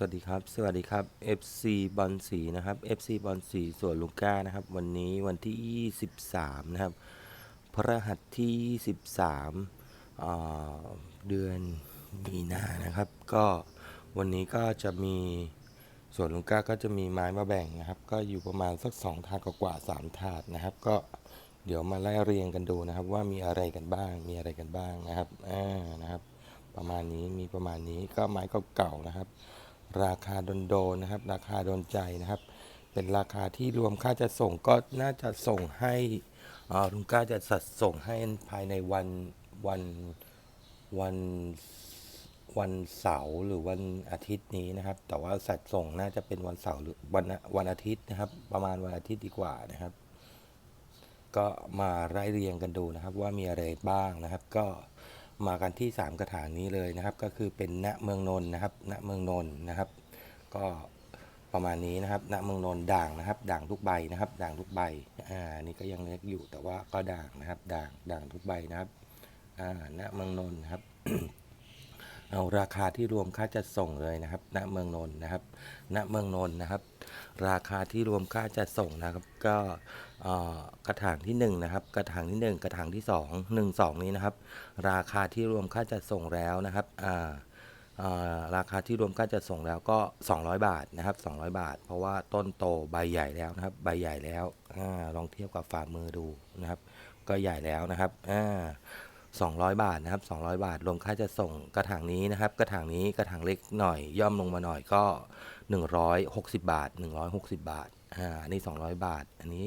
สวัสดีครับ สวัสดีครับ FC บอลสีนะครับ FC บอลสีส่วนลูก้านะครับ วันนี้วันที่ 23 นะครับ พระหัสที่ 23อ่าเดือนมีนานะครับ ก็วันนี้ก็จะมีส่วนลูก้าก็จะมีไม้มาแบ่งนะครับ ก็อยู่ประมาณสัก 2 ถาดกว่าๆ3ถาดนะครับ ก็เดี๋ยวมาไล่เรียงกันดูนะครับ ว่ามีอะไรกันบ้าง มีอะไรกันบ้างนะครับอ่านะครับ ประมาณนี้มีประมาณนี้ก็ไม้เก่าๆนะครับ ราคาโดนๆนะครับ ราคาโดนใจนะครับ เป็นราคาที่รวมค่าจะส่งก็น่าจะส่งให้ลุงก้าจะสัดส่งให้ภายในวันวันวันวันเสาร์หรือวันอาทิตย์นี้นะครับ แต่ว่าสัดส่งน่าจะเป็นวันเสาร์หรือวันวันอาทิตย์นะครับ ประมาณวันอาทิตย์ดีกว่านะครับ ก็มาไล่เรียงกันดูนะครับ ว่ามีอะไรบ้างนะครับ ก็ มากันที่ 3 กระถางนี้เลยนะครับ ก็คือเป็นณเมืองนนนะครับณเมืองนนนะครับ ก็ประมาณนี้นะครับณเมืองนนด่างนะครับ ด่างทุกใบนะครับ ด่างทุกใบอ่านี่ก็ยังเล็กอยู่แต่ว่าก็ด่างนะครับ ด่างด่างทุกใบนะครับอ่าณเมืองนนนะครับ เอาราคาที่รวมค่าจัดส่งเลยนะครับ ณ เมืองนนท์นะครับ ณ เมืองนนท์นะครับ ราคาที่รวมค่าจัดส่งนะครับ ก็กระถางที่หนึ่งนะครับ กระถางที่หนึ่งกระถางที่สองหนึ่งสองนี้นะครับ ราคาที่รวมค่าจัดส่งแล้วนะครับราคาที่รวมค่าจัดส่งแล้วก็ 200 บาทนะครับ 200 บาท เพราะว่าต้นโตใบใหญ่แล้วนะครับ ใบใหญ่แล้วอลองเทียบกับฝ่ามือดูนะครับ ก็ใหญ่แล้วนะครับ 200 บาทนะครับ 200 บาท รวมค่าจะส่งกระถางนี้นะครับ กระถางนี้กระถางเล็กหน่อย ย่อมลงมาหน่อยก็ 160 บาท 160 บาท อ่าอันนี้200 บาท อันนี้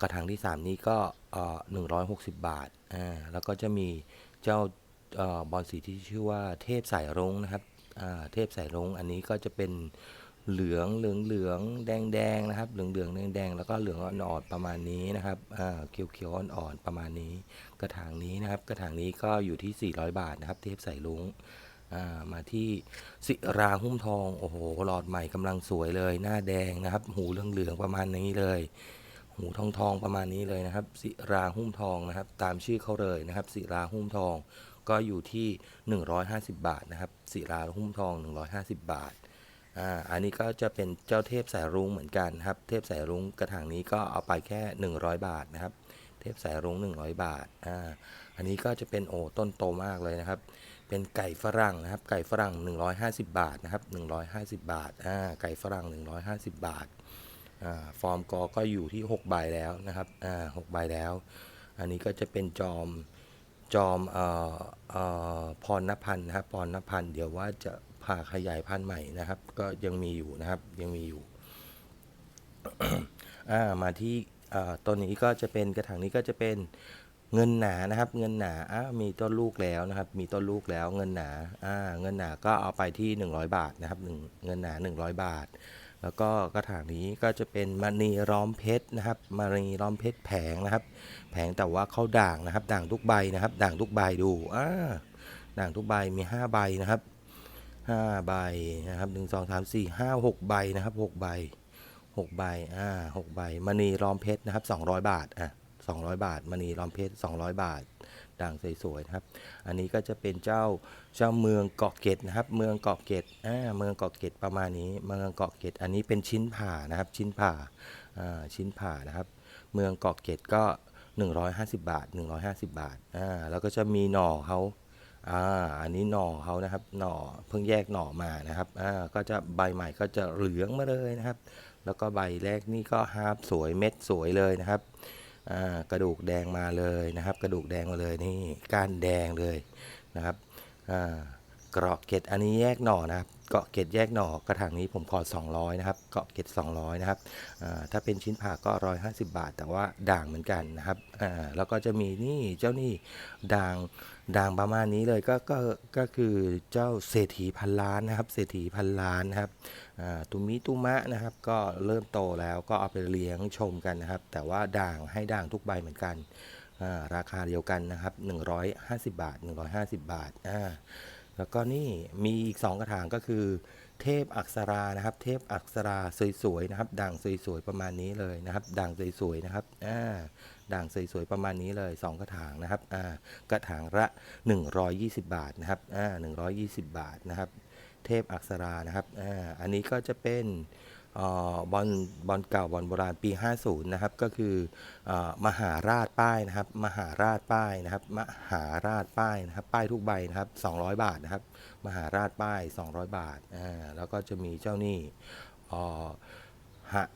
กระถางที่ 3 นี้ก็เอ่อ160 บาท อ่า แล้วก็จะมีเจ้าเอ่อบอลสีที่ชื่อว่าเทพสายรุ้งนะครับ อ่า เทพสายรุ้ง อันนี้ก็จะเป็น เหลืองเหลืองเหลืองแดงแดงนะครับ เหลืองเหลืองแดงแดงแล้วก็เหลืองอ่อนๆประมาณนี้นะครับอ่าเขียวเขียวอ่อนๆประมาณนี้ กระถางนี้นะครับ กระถางนี้ก็อยู่ที่ 400 บาทนะครับ เทพสายรุ้งอ่ามาที่ศิราหุ้มทองโอ้โหหลอดใหม่กำลังสวยเลย หน้าแดงนะครับ หูเหลืองเหลืองประมาณนี้เลย หูทองทองประมาณนี้เลยนะครับศิราหุ้มทองนะครับ ตามชื่อเขาเลยนะครับศิราหุ้มทองก็อยู่ที่ 150 บาทนะครับศิราหุ้มทอง 150 บาท อ่าอันนี้ก็จะเป็นเจ้าเทพสายรุ้งเหมือนกันครับ เทพสายรุ้งกระถางนี้ก็เอาไปแค่ 100 บาทนะครับ เทพสายรุ้ง 100 บาทอ่าอันนี้ก็จะเป็นโอ้ต้นโตมากเลยนะครับ เป็นไก่ฝรั่งนะครับ ไก่ฝรั่ง 150 บาทนะครับ 150 บาทอ่าไก่ฝรั่ง 150 บาทอ่าฟอร์มกอก็อยู่ที่ 6 ใบแล้วนะครับอ่าหกใบแล้ว อันนี้ก็จะเป็นจอมจอมเอ่อเอ่อพรณพันธ์นะครับพรณพันธ์เดี๋ยวว่าจะ ผ่าขยายพันธุ์ใหม่นะครับ ก็ยังมีอยู่นะครับยังมีอยู่มาที่ต้นนี้ก็จะเป็นกระถางนี้ก็จะเป็นเงินหนานะครับ เงินหนาอ่ามีต้นลูกแล้วนะครับ มีต้นลูกแล้วเงินหนาอ่าเงินหนาก็เอาไปที่ 100 บาทนะครับหนึ่งเงินหนา 100 บาท แล้วก็กระถางนี้ก็จะเป็นมณีล้อมเพชรนะครับมณีล้อมเพชรแผงนะครับ แผงแต่ว่าเข้าด่างนะครับ ด่างทุกใบนะครับ ด่างทุกใบดูอ่าด่างทุกใบมี 5 ใบนะครับ 5 ใบนะครับหนึ่งสองสามสี่ห้าหกใบนะครับหกใบหกใบ อ่าหกใบมณีล้อมเพชรนะครับ 200 บาท อะ 200 บาทมณีล้อมเพชร 200 บาท ด่างสวยๆนะครับ อันนี้ก็จะเป็นเจ้า เจ้าเมืองเกาะเกร็ดนะครับ เมืองเกาะเกร็ดอ่า เมืองเกาะเกร็ดประมาณนี้ เมืองเกาะเกร็ดอันนี้เป็นชิ้นผ่านะครับ ชิ้นผ่า อ่า ชิ้นผ่านะครับ เมืองเกาะเกร็ดก็ 150 บาท 150 บาท อ่า แล้วก็จะมีหน่อเขา อ่าอันนี้หน่อเขานะครับหน่อเพิ่งแยกหน่อมานะครับอ่าก็จะใบใหม่ก็จะเหลืองมาเลยนะครับ แล้วก็ใบแรกนี่ก็ฮาร์ปสวยเม็ดสวยเลยนะครับอ่ากระดูกแดงมาเลยนะครับ กระดูกแดงมาเลยนี่ก้านแดงเลยนะครับอ่ากรอกเกร็ดอันนี้แยกหน่อนะครับ เกาะเกร็ดแยกหน่อกระถางนี้ผมขอ 200 นะครับ เกาะเกร็ด200 นะครับถ้าเป็นชิ้นผ่าก็ 150 บาท แต่ว่าด่างเหมือนกันนะครับแล้วก็จะมีนี่เจ้านี่ด่างด่างประมาณนี้เลยก็ก็ก็คือเจ้าเศรษฐีพันล้านนะครับ เศรษฐีพันล้านนะครับตุมิตุมะนะครับ ก็เริ่มโตแล้วก็เอาไปเลี้ยงชมกันนะครับ แต่ว่าด่างให้ด่างทุกใบเหมือนกันราคาเดียวกันนะครับ 150 บาท 150 บาทอ่า แล้วก็นี่มีอีก 2 กระถางก็คือ เทพอักษรานะครับ เทพอักษราสวยๆนะครับ ด่างสวยๆประมาณนี้เลยนะครับ ด่างสวยๆนะครับอ่าด่างสวยๆประมาณนี้เลย 2 กระถางนะครับอ่ากระถางละ 120 บาทนะครับอ่า120 บาทนะครับ เทพอักษรานะครับอ่าอันนี้ก็จะเป็น บอลบอลเก่าบอลโบราณปี 50 นะครับ ก็คืออมหาราชป้ายนะครับ มหาราชป้ายนะครับ มหาราชป้ายนะครับ ป้ายทุกใบนะครับ 200 บาทนะครับ มหาราชป้าย 200 บาทอ่าแล้วก็จะมีเจ้าหนี่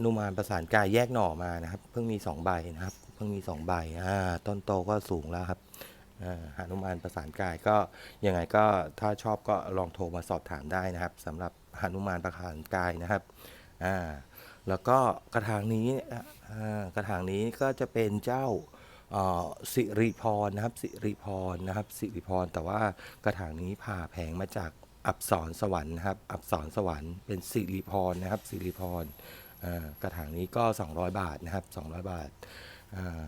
หนุมานประสานกายแยกหน่อมานะครับ เพิ่งมี 2 ใบนะครับ เพิ่งมี 2 ใบอ่าต้นโตก็สูงแล้วครับอ่าหนุมานประสานกายก็ยังไงก็ถ้าชอบก็ลองโทรมาสอบถามได้นะครับสำหรับหนุมานประสานกายนะครับ อ่าแล้วก็กระถางนี้อ่ากระถางนี้ก็จะเป็นเจ้าสิริพรนะครับสิริพรนะครับสิริพรแต่ว่ากระถางนี้ผ่าแผงมาจากอับสรสวรรค์นะครับอับสรสวรรค์เป็นสิริพรนะครับสิริพรกระถางนี้ก็ 200 บาทนะครับ200 บาทอ่า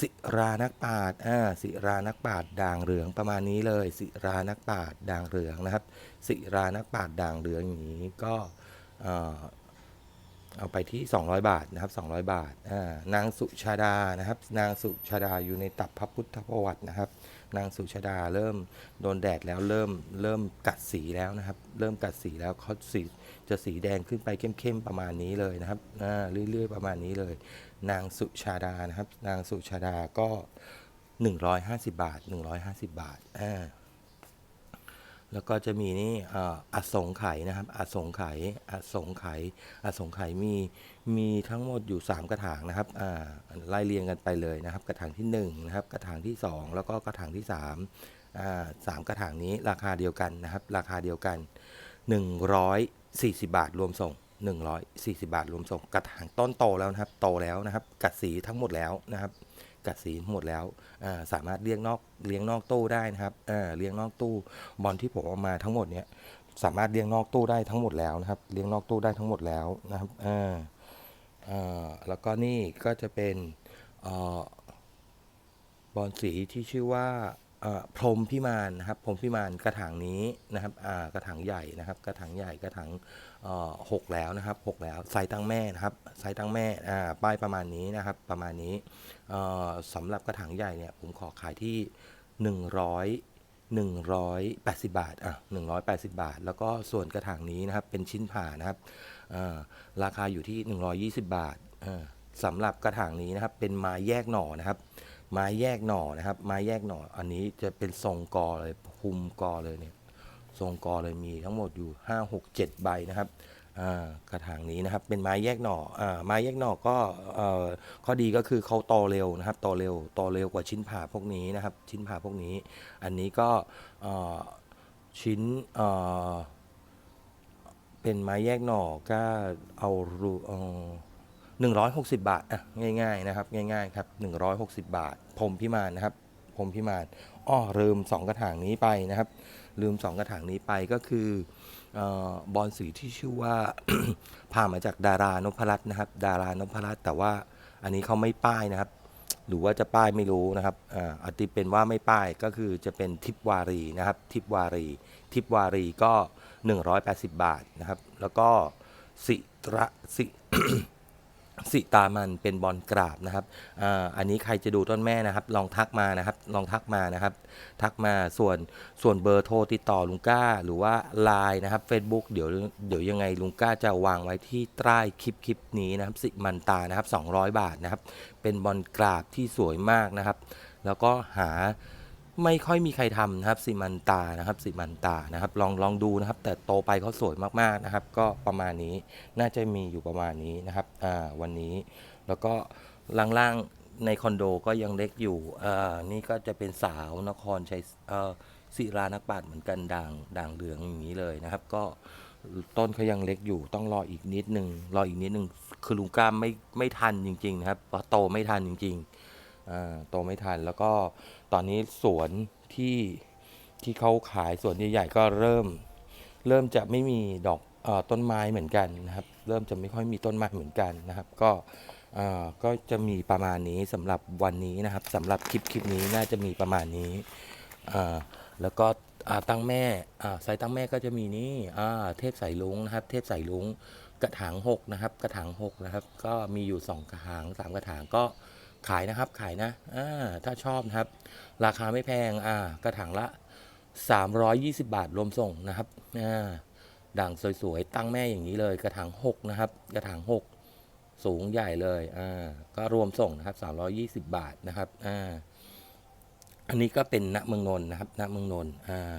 สิรานักปาดอ่าสิรานักปาดด่างเหลืองประมาณนี้เลย สิรานักปาดด่างเหลืองนะครับ สิรานักปาดด่างเหลืองอย่างนี้ก็ เอาไปที่ 200 บาทนะครับ 200 บาทอ่านางสุชาดานะครับ นางสุชาดาอยู่ในตับพระพุทธประวัตินะครับ นางสุชาดาเริ่มโดนแดดแล้วเริ่มเริ่มกัดสีแล้วนะครับ เริ่มกัดสีแล้วเขาสีจะสีแดงขึ้นไปเข้มๆประมาณนี้เลยนะครับเรื่อยๆประมาณนี้เลย นางสุชาดานะครับ นางสุชาดาก็ 150 บาท 150 บาทอ่า แล้วก็จะมีนี่อ่ออสงไขยนะครับอสงไขยอสงไขยอสงไขยมีมีทั้งหมดอยู่ 3 กระถางนะครับอ่าไล่เรียงกันไปเลยนะครับ กระถางที่1นะครับกระถางที่ 2 แล้วก็กระถางที่3อ่าสามกระถางนี้ราคาเดียวกันนะครับ ราคาเดียวกัน 140 บาทรวมส่ง 140 บาทรวมส่ง กระถางต้นโตแล้วนะครับ โตแล้วนะครับ กัดสีทั้งหมดแล้วนะครับ กัดสีหมดแล้วาสามารถเลี้ยงนอกเลี้ยงนอกตู้ได้นะครับเลี้ยงนอกตู้บอลที่ผมเอามาทั้งหมดเนี้ยสามารถเลี้ยงนอกตู้ได้ทั้งหมดแล้วนะครับเลี้ยงนอกตู้ได้ทั้งหมดแล้วนะครับแล้วก็นี่ก็จะเป็นอบอลสีที่ชื่อว่า พรมพิมานนะครับพรมพิมานกระถางนี้นะครับกระถางใหญ่นะครับ กระถางใหญ่กระถางหกแล้วนะครับหกแล้วไซส์ตั้งแม่นะครับไซส์ตั้งแม่ป้ายประมาณนี้นะครับ ประมาณนี้เอ่อสำหรับกระถางใหญ่เนี่ยผมขอขายที่100 180 บาท อะ 180 บาท แล้วก็ส่วนกระถางนี้นะครับ เป็นชิ้นผ่านะครับ ราคาอยู่ที่ 120 บาทอ่าสำหรับกระถางนี้นะครับ เป็นไม้แยกหน่อนะครับ ไม้แยกหน่อนะครับ ไม้แยกหน่อ อันนี้จะเป็นทรงกอเลยคุมกอเลยเนี่ยทรงกอเลยมีทั้งหมดอยู่ 5 6 7 ใบนะครับกระถางนี้นะครับเป็นไม้แยกหน่ออไม้แยกหน่อก็ข้อดีก็คือเขาโตเร็วนะครับโตเร็วโตเร็วกว่าชิ้นผ่าพวกนี้นะครับ ชิ้นผ่าพวกนี้ อันนี้ก็ชิ้นเป็นไม้แยกหน่อก็เอารูเ160 บาทอะง่ายๆนะครับง่ายๆครับ 160 บาทพรมพิมานนะครับพรมพิมานอ้อลืมสองกระถางนี้ไปนะครับ ลืมสองกระถางนี้ไปก็คืออบอลสีที่ชื่อว่าผ่ามาจากดารานพรัตน์นะครับ ดารานพรัตน์แต่ว่าอันนี้เขาไม่ป้ายนะครับ หรือว่าจะป้ายไม่รู้นะครับอ่าอาจจะเป็นว่าไม่ป้ายก็คือจะเป็นทิปวารีนะครับ ทิปวารี ทิปวารีก็ 180 บาทนะครับ แล้วก็สิระสิ สิตามันเป็นบอลกราบนะครับอ่าอันนี้ใครจะดูต้นแม่นะครับ ลองทักมานะครับ ลองทักมานะครับ ทักมาส่วนส่วนเบอร์โทรติดต่อลุงก้า หรือว่า Line นะครับ Facebook เดี๋ยวเดี๋ยวยังไงลุงก้าจะวางไว้ที่ใต้คลิปคลิปนี้นะครับ สิมันตานะครับ 200 บาทนะครับ เป็นบอลกราบที่สวยมากนะครับ แล้วก็หา ไม่ค่อยมีใครทำนะครับสิมันตานะครับสิมันตานะครับ ลองลองดูนะครับ แต่โตไปเขาสวยมากๆนะครับ ก็ประมาณนี้น่าจะมีอยู่ประมาณนี้นะครับอ่าวันนี้ แล้วก็ล่างๆในคอนโดก็ยังเล็กอยู่อ่านี่ก็จะเป็นสาวนครชัยเอ่อศิรานักปราชญ์เหมือนกันด่างด่างเหลืองอย่างนี้เลยนะครับ ก็ต้นเขายังเล็กอยู่ต้องรออีกนิดนึงรออีกนิดนึงคือลุงกล้ามไม่ไม่ทันจริง ๆ นะครับเพราะโตไม่ทันจริงๆอ่าโตไม่ทันแล้วก็ ตอนนี้สวนที่ที่เขาขายสวนใหญ่ๆก็เริ่ม เริ่มจะไม่มีดอกอต้นไม้เหมือนกันนะครับ เริ่มจะไม่ค่อยมีต้นไม้เหมือนกันนะครับ ก็ก็จะมีประมาณนี้สำหรับวันนี้นะครับสำหรับคลิปคลิปนี้น่าจะมีประมาณนี้แล้วก็ตั้งแม่อ่าไซตั้งแม่ก็จะมีนี่เทพสายลุงนะครับ เทพสายลุงกระถางหกนะครับ กระถางหกนะครับ ก็มีอยู่สองกระถางสามกระถางก็ ขายนะครับขายนะอ่าถ้าชอบนะครับ ราคาไม่แพงอ่ากระถางละ 320 บาทรวมส่งนะครับอ่าด่างสวยๆตั้งแม่อย่างนี้เลย กระถางหกนะครับ กระถางหกสูงใหญ่เลยอ่าก็รวมส่งนะครับ 320 บาทนะครับอ่าอันนี้ก็เป็นณเมืองนนนะครับณเมืองนนอ่า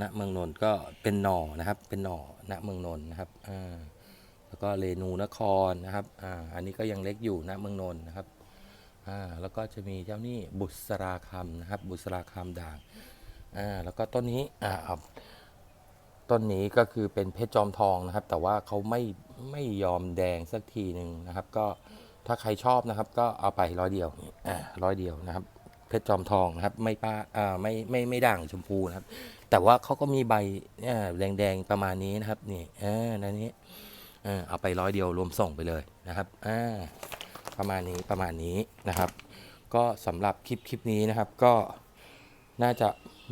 ณเมืองนนก็เป็นหน่อนะครับ เป็นหน่อณเมืองนนนะครับอ่าแล้วก็เรนูนครนะครับอ่าอันนี้ก็ยังเล็กอยู่ณเมืองนนนะครับ อ่าแล้วก็จะมีเจ้านี่บุษราคำนะครับ บุษราคำด่างอ่าแล้วก็ต้นนี้อ่าต้นนี้ก็คือเป็นเพชรจอมทองนะครับ แต่ว่าเขาไม่ไม่ยอมแดงสักทีหนึ่งนะครับ ก็ถ้าใครชอบนะครับ ก็เอาไปร้อยเดียวอ่าร้อยเดียวนะครับ เพชรจอมทองนะครับ ไม่ป้าอ่าไม่ไม่ไม่ด่างชมพูนะครับ แต่ว่าเขาก็มีใบอ่าแดงๆประมาณนี้นะครับนี่อ่านันนี้อ่าเอาไปร้อยเดียวรวมส่งไปเลยนะครับอ่า ประมาณนี้ประมาณนี้นะครับ ก็สำหรับคลิปคลิปนี้นะครับก็น่าจะ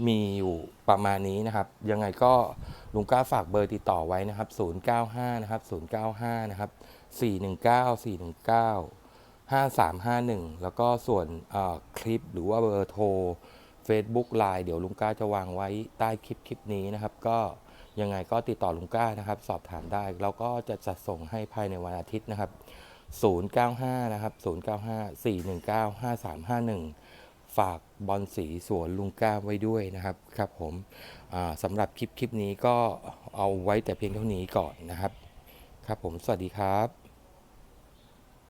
มีอยู่ประมาณนี้นะครับ ยังไงก็ลุงก้าฝากเบอร์ติดต่อไว้นะครับ 095 นะครับ 095 นะครับ 419 419 5351 แล้วก็ส่วนคลิปหรือว่าเบอร์โทร Facebook Line เดี๋ยวลุงก้าจะวางไว้ใต้คลิปคลิปนี้นะครับ ก็ยังไงก็ติดต่อลุงก้านะครับ สอบถามได้เราก็จะจัดส่งให้ภายในวันอาทิตย์นะครับ 095 นะครับ 095 419 5351 ฝากบอลสีสวนลุงก้าไว้ด้วยนะครับครับผมสำหรับคลิปคลิปนี้ก็เอาไว้แต่เพียงเท่านี้ก่อนนะครับ ครับผมสวัสดีครับ